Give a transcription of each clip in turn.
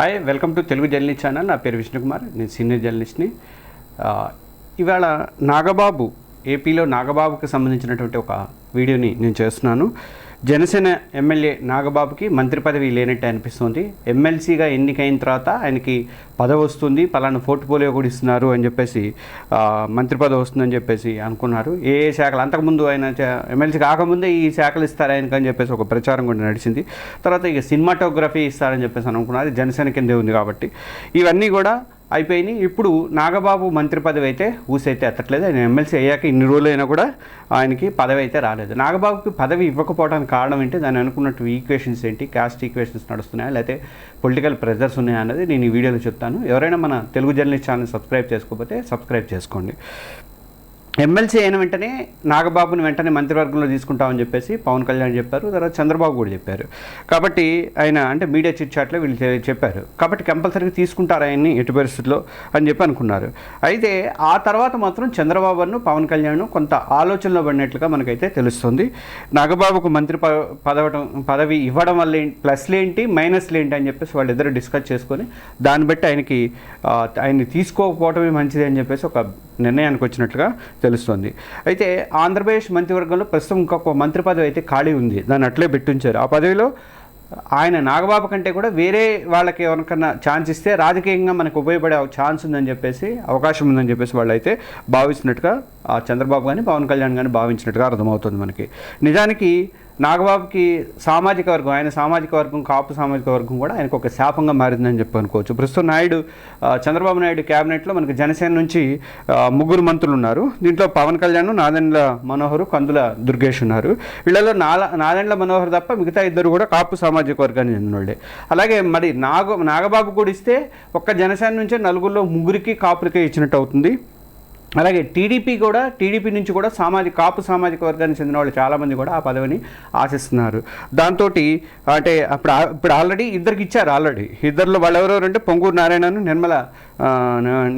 Hi welcome to Telugu journalist channel నా పేరు విష్ణుకుమార్. నేను సీనియర్ జర్నలిస్ట్ని ఇవాళ నాగబాబు ఏపీలో నాగబాబుకి సంబంధించినటువంటి ఒక వీడియోని నేను చేస్తున్నాను. జనసేన ఎమ్మెల్యే నాగబాబుకి మంత్రి పదవి లేనట్టు అనిపిస్తుంది. ఎమ్మెల్సీగా ఎన్నికైన తర్వాత ఆయనకి పదవి వస్తుంది పలానా పోర్ట్ఫోలియో కూడా ఇస్తున్నారు అని చెప్పేసి మంత్రి పదవి వస్తుందని చెప్పేసి అనుకున్నారు. ఏ ఏ శాఖలు? అంతకుముందు ఆయన ఎమ్మెల్సీ కాకముందే ఈ శాఖలు ఇస్తారు ఆయనకు అని చెప్పేసి ఒక ప్రచారం కూడా నడిచింది. తర్వాత ఇక సినిమాటోగ్రఫీ ఇస్తారని చెప్పేసి అనుకున్నారు. అది జనసేన కిందే ఉంది కాబట్టి. ఇవన్నీ కూడా అయిపోయినాయి. ఇప్పుడు నాగబాబు మంత్రి పదవి అయితే ఊసైతే ఎత్తట్లేదు. ఆయన ఎమ్మెల్సీ అయ్యాక ఇన్ని రోజులు అయినా కూడా ఆయనకి పదవి అయితే రాలేదు. నాగబాబుకి పదవి ఇవ్వకపోవడానికి కారణం ఏంటి? దాన్ని అనుకున్నట్టు ఈక్వేషన్స్ ఏంటి? క్యాస్ట్ ఈక్వేషన్స్ నడుస్తున్నాయా? లేకపోతే పొలిటికల్ ప్రెజర్స్ ఉన్నాయా అనేది నేను ఈ వీడియోలో చెప్తాను. ఎవరైనా మన తెలుగు జర్నలిస్ట్ ఛానల్ సబ్స్క్రైబ్ చేసుకోకపోతే సబ్స్క్రైబ్ చేసుకోండి. ఎమ్మెల్సీ అయిన వెంటనే నాగబాబుని వెంటనే మంత్రివర్గంలో తీసుకుంటామని చెప్పేసి పవన్ కళ్యాణ్ చెప్పారు. తర్వాత చంద్రబాబు కూడా చెప్పారు. కాబట్టి ఆయన అంటే మీడియా చిట్ చాట్లో వీళ్ళు చెప్పారు. కాబట్టి కంపల్సరీగా తీసుకుంటారు ఆయన్ని ఎటు పరిస్థితుల్లో అని చెప్పి అనుకున్నారు. అయితే ఆ తర్వాత మాత్రం చంద్రబాబును పవన్ కళ్యాణ్ కొంత ఆలోచనలో పడినట్లుగా మనకైతే తెలుస్తుంది. నాగబాబుకు మంత్రి పదవటం పదవి ఇవ్వడం వల్ల ఏంటి ప్లస్లు ఏంటి మైనస్లు ఏంటి అని చెప్పేసి వాళ్ళిద్దరూ డిస్కస్ చేసుకొని దాన్ని బట్టి ఆయనకి ఆయన్ని తీసుకోకపోవటమే మంచిది అని చెప్పేసి ఒక నిర్ణయానికి వచ్చినట్లుగా తెలుస్తోంది. అయితే ఆంధ్రప్రదేశ్ మంత్రివర్గంలో ప్రస్తుతం ఇంకొక మంత్రి పదవి అయితే ఖాళీ ఉంది. దాన్ని అట్లే పెట్టించారు. ఆ పదవిలో ఆయన నాగబాబు కంటే కూడా వేరే వాళ్ళకి ఎవరికన్నా ఛాన్స్ ఇస్తే రాజకీయంగా మనకు ఉపయోగపడే ఛాన్స్ ఉందని చెప్పేసి అవకాశం ఉందని చెప్పేసి వాళ్ళు అయితే భావిస్తున్నట్టుగా ఆ చంద్రబాబు కానీ పవన్ కళ్యాణ్ కానీ భావించినట్టుగా అర్థమవుతుంది మనకి. నిజానికి నాగబాబుకి సామాజిక వర్గం ఆయన సామాజిక వర్గం కాపు సామాజిక వర్గం కూడా ఆయనకు ఒక శాపంగా మారిందని చెప్పి అనుకోవచ్చు. ప్రస్తుతం నాయుడు చంద్రబాబు నాయుడు క్యాబినెట్లో మనకి జనసేన నుంచి ముగ్గురు మంత్రులు ఉన్నారు. దీంట్లో పవన్ కళ్యాణ్ నాదెండ్ల మనోహర్ కందుల దుర్గేష్ ఉన్నారు. వీళ్ళలో నాల నాదెండ్ల మనోహర్ తప్ప మిగతా ఇద్దరు కూడా కాపు సామాజిక వర్గానికి చెందిన వాళ్ళే అలాగే మరి నాగ నాగబాబు కూడా ఇస్తే ఒక్క జనసేన నుంచే నలుగురిలో ముగ్గురికి కాపులకే ఇచ్చినట్టు అవుతుంది. అలాగే టీడీపీ కూడా టీడీపీ నుంచి కూడా సామాజిక కాపు సామాజిక వర్గానికి చెందిన వాళ్ళు చాలామంది కూడా ఆ పదవిని ఆశిస్తున్నారు. దాంతో అంటే అప్పుడు ఇప్పుడు ఆల్రెడీ ఇద్దరికి ఇచ్చారు ఆల్రెడీ. ఇద్దరిలో వాళ్ళు ఎవరెవరు అంటే పొంగూరు నారాయణను నిర్మల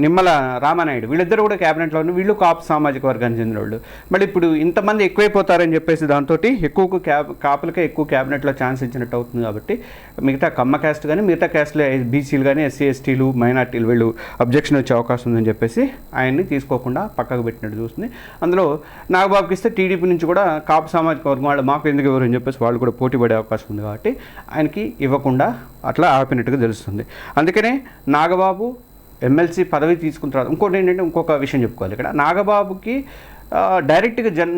నిమ్మల రామానాయుడు. వీళ్ళిద్దరు కూడా క్యాబినెట్లో ఉన్న వీళ్ళు కాపు సామాజిక వర్గానికి చెందిన వాళ్ళు. మళ్ళీ ఇప్పుడు ఇంతమంది ఎక్కువైపోతారని చెప్పేసి దాంతో ఎక్కువ క్యాబ్ కాపులకే ఎక్కువ క్యాబినెట్లో ఛాన్స్ ఇచ్చినట్టు అవుతుంది కాబట్టి మిగతా కమ్మ క్యాస్ట్ కానీ మిగతా క్యాస్ట్లో బీసీలు కానీ ఎస్సీ ఎస్టీలు మైనార్టీలు వీళ్ళు అబ్జెక్షన్ వచ్చే అవకాశం ఉందని చెప్పేసి ఆయన్ని తీసుకోకుండా పక్కకు పెట్టినట్టు చూస్తుంది. అందులో నాగబాబుకి ఇస్తే టీడీపీ నుంచి కూడా కాపు సామాజిక వర్గం వాళ్ళు మాకు ఎందుకు ఎవరు అని చెప్పేసి వాళ్ళు కూడా పోటీ పడే అవకాశం ఉంది కాబట్టి ఆయనకి ఇవ్వకుండా అట్లా ఆపినట్టుగా తెలుస్తుంది. అందుకనే నాగబాబు ఎమ్మెల్సీ పదవి తీసుకున్న తర్వాత ఇంకోటి ఏంటంటే ఇంకొక విషయం చెప్పుకోవాలి. ఇక్కడ నాగబాబుకి డైరెక్ట్గా జన్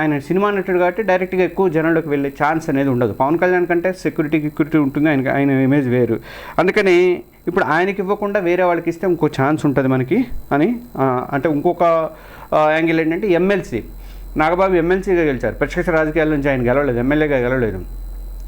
ఆయన సినిమా నటుడు కాబట్టి డైరెక్ట్గా ఎక్కువ జనంలోకి వెళ్ళే ఛాన్స్ అనేది ఉండదు. పవన్ కళ్యాణ్ కంటే సెక్యూరిటీ సెక్యూరిటీ ఉంటుంది. ఆయన ఆయన ఇమేజ్ వేరు. అందుకని ఇప్పుడు ఆయనకి ఇవ్వకుండా వేరే వాళ్ళకి ఇస్తే ఇంకో ఛాన్స్ ఉంటుంది మనకి అని అంటే ఇంకొక యాంగిల్ ఏంటంటే ఎమ్మెల్సీ నాగబాబు ఎమ్మెల్సీగా గెలిచారు. ప్రత్యక్ష రాజకీయాల నుంచి ఆయన గెలవలేదు. ఎమ్మెల్యేగా గెలవలేదు.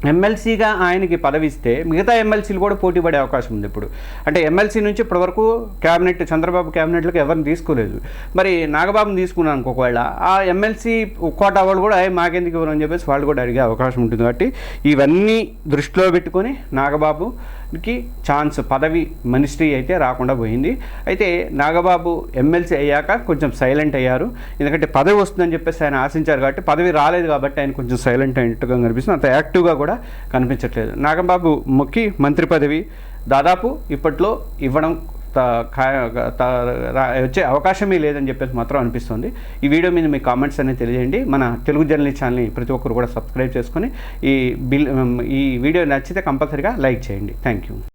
ఎమ్మెల్సీగా ఆయనకి పదవి ఇస్తే మిగతా ఎమ్మెల్సీలు కూడా పోటీ పడే అవకాశం ఉంది ఇప్పుడు. అంటే ఎమ్మెల్సీ నుంచి ఇప్పటివరకు క్యాబినెట్ చంద్రబాబు క్యాబినెట్లకు ఎవరిని తీసుకోలేదు. మరి నాగబాబుని తీసుకున్నాను ఒకవేళ ఆ ఎమ్మెల్సీ కోటా వాళ్ళు కూడా మాకెందుకు ఇవ్వరు? అని చెప్పేసి వాళ్ళు కూడా అడిగే అవకాశం ఉంటుంది కాబట్టి ఇవన్నీ దృష్టిలో పెట్టుకొని నాగబాబుకి ఛాన్స్ పదవి మినిస్ట్రీ అయితే రాకుండా పోయింది. అయితే నాగబాబు ఎమ్మెల్సీ అయ్యాక కొంచెం సైలెంట్ అయ్యారు. ఎందుకంటే పదవి వస్తుందని చెప్పేసి ఆయన ఆశించారు కాబట్టి పదవి రాలేదు కాబట్టి ఆయన కొంచెం సైలెంట్ అయినట్టుగా కనిపిస్తుంది. అంత యాక్టివ్గా కూడా కనిపించట్లేదు. నాగంబాబు మొక్కి మంత్రి పదవి దాదాపు ఇప్పట్లో ఇవ్వడం త- ఖా- వచ్చే అవకాశమే లేదని చెప్పేసి మాత్రం అనిపిస్తుంది. ఈ వీడియో మీద మీ కామెంట్స్ అనేది తెలియజేయండి. మన తెలుగు జర్నలిస్ట్ ఛానల్ని ప్రతి ఒక్కరు కూడా సబ్స్క్రైబ్ చేసుకొని ఈ బిల్ ఈ వీడియో నచ్చితే కంపల్సరీగా లైక్ చేయండి. Thank you.